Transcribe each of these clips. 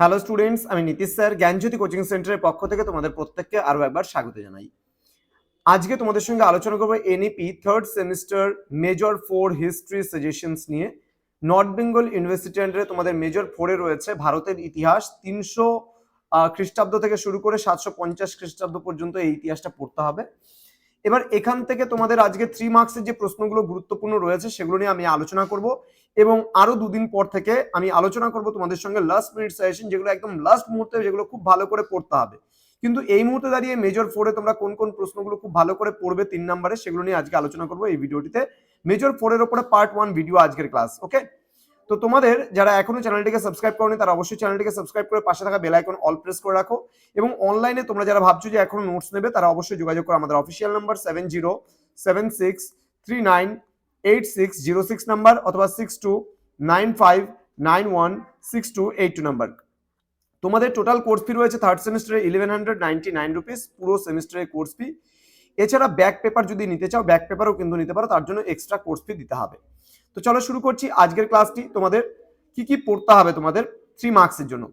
Hello students আমি Nitish sir, জ্ঞানজ্যোতি coaching সেন্টারের পক্ষ থেকে তোমাদের প্রত্যেককে আরও একবার স্বাগত জানাই। আজকে তোমাদের সঙ্গে আলোচনা করব NEP third semester major four history suggestions নিয়ে। নর্থ বেঙ্গল ইউনিভার্সিটি আন্ডারে তোমাদের মেজর ফোরে রয়েছে ভারতের ইতিহাস। তিনশো খ্রিস্টাব্দ থেকে শুরু করে সাতশো পঞ্চাশ খ্রিস্টাব্দ পর্যন্ত এই ইতিহাসটা পড়তে হবে। এবার এখান থেকে তোমাদের আজকে থ্রি মার্কসের যে প্রশ্নগুলো গুরুত্বপূর্ণ রয়েছে, সেগুলো নিয়ে আমি আলোচনা করব এবং আরও দুদিন পর থেকে আমি আলোচনা করব তোমাদের সঙ্গে লাস্ট মিনিট সাজেশন যেগুলো একদম লাস্ট মুহূর্তে, যেগুলো খুব ভালো করে পড়তে হবে। কিন্তু এই মুহূর্তে দাঁড়িয়ে মেজর ফোরে তোমরা কোন কোন প্রশ্নগুলো খুব ভালো করে পড়বে তিন নম্বরে, সেগুলো নিয়ে আজকে আলোচনা করব এই ভিডিওটিতে মেজর ফোরের ওপরে পার্ট ওয়ান ভিডিও আজকের ক্লাস ওকে তো তোমাদের যারা এখনও চ্যানেলটিকে সাবস্ক্রাইব করনি, তারা অবশ্যই চ্যানেলটিকে সাবস্ক্রাইব করে পাশে থাকা বেল আইকন অল প্রেস করে রাখো। এবং অনলাইনে তোমরা যারা ভাবছ যে এখনও নোটস নেবে, তারা অবশ্যই যোগাযোগ করো আমাদের official number seven zero seven six three nine eight six zero six number অথবা six two nine five nine one six two eight two number তোমাদের টোটাল কোর্স ফি রয়েছে থার্ড সেমিস্টারে eleven hundred ninety nine rupees পুরো সেমিস্টারের course fee এছাড়া back paper যদি নিতে চাও ব্যাক পেপারও কিন্তু নিতে পারো, তার জন্য এক্সট্রা কোর্স ফি দিতে হবে। তো চলো শুরু করছি আজকের ক্লাসটি তোমাদের কি কি পড়তে হবে তোমাদের? থ্রি মার্কসের জন্য।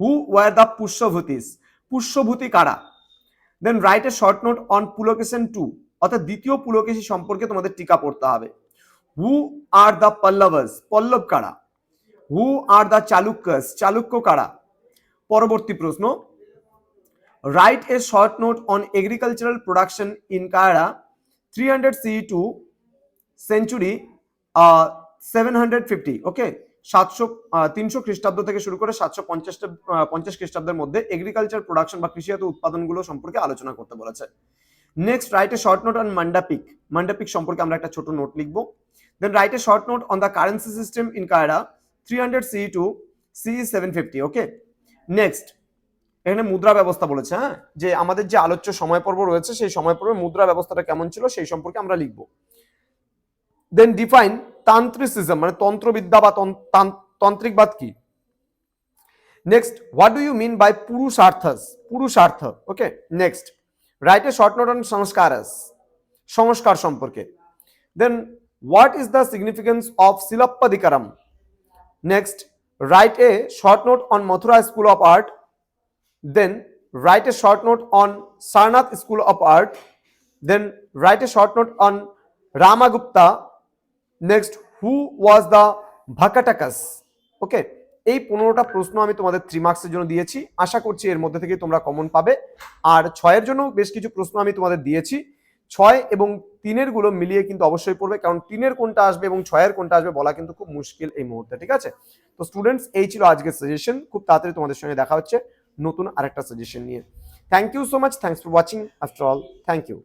Who were the Pushyabhutis Pushyabhuti কারা? Then write a short note on Pulakeshin two অর্থাৎ দ্বিতীয় পুলকেশী সম্পর্কে তোমাদের টিকা পড়তে হবে। হু আর দ্য পল্লবস পল্লব কারা? হু আর দ্য চালুক্যস চালুক্য কারা? পরবর্তী প্রশ্ন। Write a short note on agricultural production in কারা three hundred C to century seven hundred fifty okay সাতশো তিনশো খ্রিস্টাব্দ থেকে শুরু করে সাতশো পঞ্চাশটা পঞ্চাশ খ্রিস্টাব্দের মধ্যে এগ্রিকালচার প্রোডাকশন বা কৃষিজাত উৎপাদনগুলো সম্পর্কে আলোচনা করতে বলেছে। Next write a short note on Mandapika Mandapika সম্পর্কে আমরা একটা ছোট নোট লিখব। Then write a short note on the currency system in Kiara three hundred C to C seven fifty okay next এখানে মুদ্রা ব্যবস্থা বলেছে হ্যাঁ? যে আমাদের যে আলোচ্য সময় পর্ব রয়েছে, সেই সময় পর্বে মুদ্রা ব্যবস্থাটা কেমন ছিল, সেই সম্পর্কে আমরা লিখব। দেন ডিফাইন তান্ত্রিসিজম মানে তন্ত্রবিদ্যা বা তান্ত্রিকবাদ কি? Next what do you mean by Purusharthas? Purushartha okay next write a short note on Sanskaras সংস্কার সম্পর্কে। Then what is the significance of Silappadikaram? Next write a short note on Mathura school of art then write a short note on Sarnath School of Art, then write a short note on Ramagupta. Next, who was the Vakatakas okay এই পনেরোটা প্রশ্ন আমি তোমাদের three মার্কসের জন্য দিয়েছি। আশা করছি এর মধ্যে থেকে তোমরা কমন পাবে। আর ছয়ের জন্য বেশ কিছু প্রশ্ন আমি তোমাদের দিয়েছি। ছয় এবং তিনেরগুলো মিলিয়ে কিন্তু অবশ্যই পড়বে কারণ তিনের কোনটা আসবে এবং ছয়ের কোনটা আসবে বলা কিন্তু খুব মুশকিল এই মুহূর্তে ঠিক আছে? তো স্টুডেন্টস এই ছিল আজকের সাজেশন খুব তাড়াতাড়ি তোমাদের সঙ্গে দেখা হচ্ছে নতুন আরেকটা সাজেশন নিয়ে। Thank you so much thanks for watching after all thank you